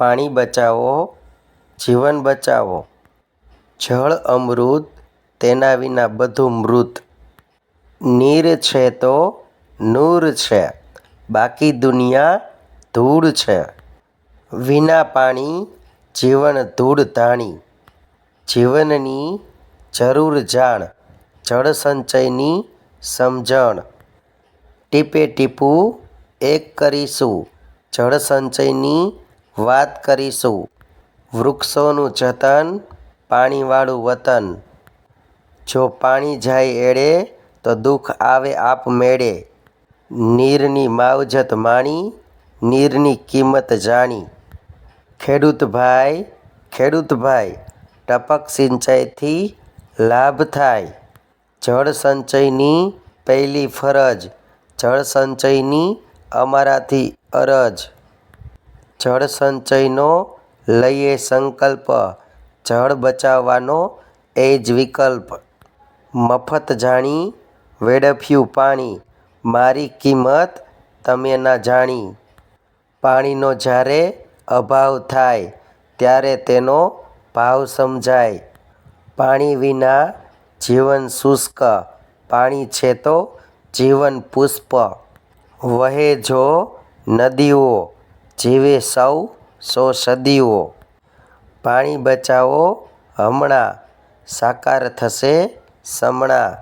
પાણી બચાવો, જીવન બચાવો. જળ અમૃત, તેના વિના બધું મૃત. નીર છે તો નૂર છે, બાકી દુનિયા ધૂળ છે. વિના પાણી જીવન ધૂળ ધાણી. જીવનની જરૂર જાણ, જળ સંચયની સમજણ. ટીપે ટીપું એક કરીશું, જળ સંચયની વાત કરીશું. વૃક્ષોનું જતન, પાણીવાળું વતન. જો પાણી જાય એળે તો દુઃખ આવે આપમેળે નીરની માવજત માણી, નીરની કિંમત જાણી. ખેડૂત ભાઈ ખેડૂત ભાઈ, ટપક સિંચાઈથી લાભ થાય. જળ સંચયની પહેલી ફરજ, જળ સંચયની અમારાથી અરજ. જળ સંચયનો લઈએ સંકલ્પ. જળ બચાવવાનો એ જ વિકલ્પ. મફત જાણી, વેડફ્યું પાણી. મારી કિંમત તમે ના જાણી. પાણીનો જ્યારે અભાવ થાય, ત્યારે તેનો ભાવ સમજાય. પાણી વિના જીવન શુષ્ક. પાણી છે તો જીવન પુષ્પ. વહે જો નદીઓ જીવે સૌ સો સદીઓ. પાણી બચાવો હમણાં. સાકાર થશે સમણા.